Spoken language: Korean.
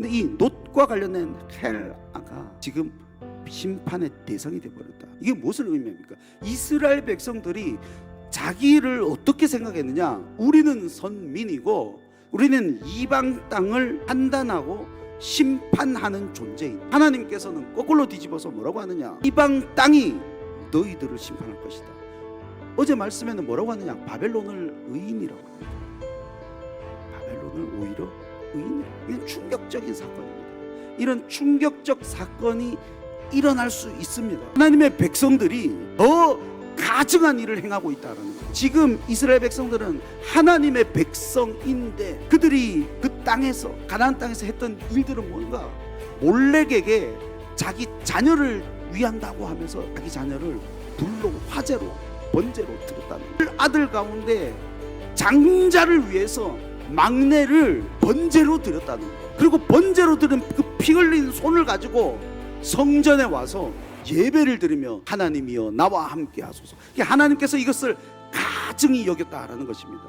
근데 이 놋과 관련된 헬아가 지금 심판의 대상이 되어버렸다. 이게 무엇을 의미합니까? 이스라엘 백성들이 자기를 어떻게 생각했느냐? 우리는 선민이고 우리는 이방 땅을 판단하고 심판하는 존재인. 하나님께서는 거꾸로 뒤집어서 뭐라고 하느냐? 이방 땅이 너희들을 심판할 것이다. 어제 말씀에는 뭐라고 하느냐? 바벨론을 의인이라고 합니다. 바벨론을 오히려 의인이라고. 이건 충격적인 사건입니다. 이런 충격적 사건이 일어날 수 있습니다. 하나님의 백성들이 더 가증한 일을 행하고 있다는 거예요. 지금 이스라엘 백성들은 하나님의 백성인데 그들이 그 땅에서 가나안 땅에서 했던 일들은 뭔가 몰래에게 자기 자녀를 위한다고 하면서 자기 자녀를 불로 화재로 번제로. 그 아들 가운데 장자를 위해서 막내를 번제로 드렸다는 거예요. 그리고 번제로 드린 그 피 흘린 손을 가지고 성전에 와서 예배를 드리며 하나님이여 나와 함께 하소서. 하나님께서 이것을 가증히 여겼다라는 것입니다.